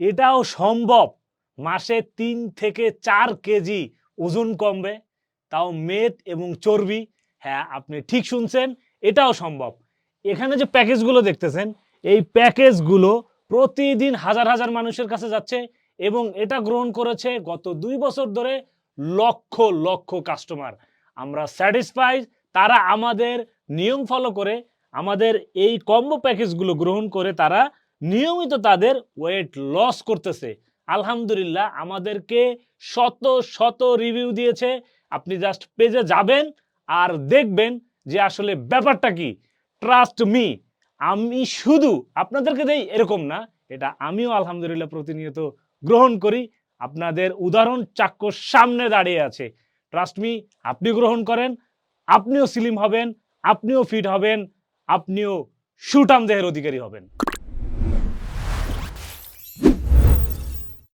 এটাও সম্ভব। মাসে তিন থেকে চার কেজি ওজন কমবে। তাও মেদ এবং চর্বি হ্যাঁ আপনি ঠিক শুনছেন, এটাও সম্ভব। এখানে যে প্যাকেজগুলো দেখতেছেন, এই প্যাকেজগুলো প্রতিদিন হাজার হাজার মানুষের কাছে যাচ্ছে এবং এটা গ্রহণ করেছে গত দুই বছর ধরে লক্ষ লক্ষ কাস্টমার। আমরা স্যাটিসফাইড, তারা আমাদের নিয়ম ফলো করে, আমাদের এই কম্বো প্যাকেজগুলো গ্রহণ করে তারা নিয়মিত তাদের ওয়েট লস করতেছে। আলহামদুলিল্লাহ, আমাদেরকে শত শত রিভিউ দিয়েছে। আপনি জাস্ট পেজে যাবেন আর দেখবেন যে আসলে ব্যাপারটা কি। ট্রাস্ট মি আমি শুধু আপনাদেরকে দেই এরকম না, এটা আমিও আলহামদুলিল্লাহ প্রতিনিয়ত গ্রহণ করি। আপনাদের উদাহরণ চাক্ষুষ সামনে দাঁড়িয়ে আছে। ট্রাস্ট মি আপনি গ্রহণ করেন, আপনিও সিলিম হবেন, আপনিও ফিট হবেন, আপনিও সুটাম দেহের অধিকারী হবেন।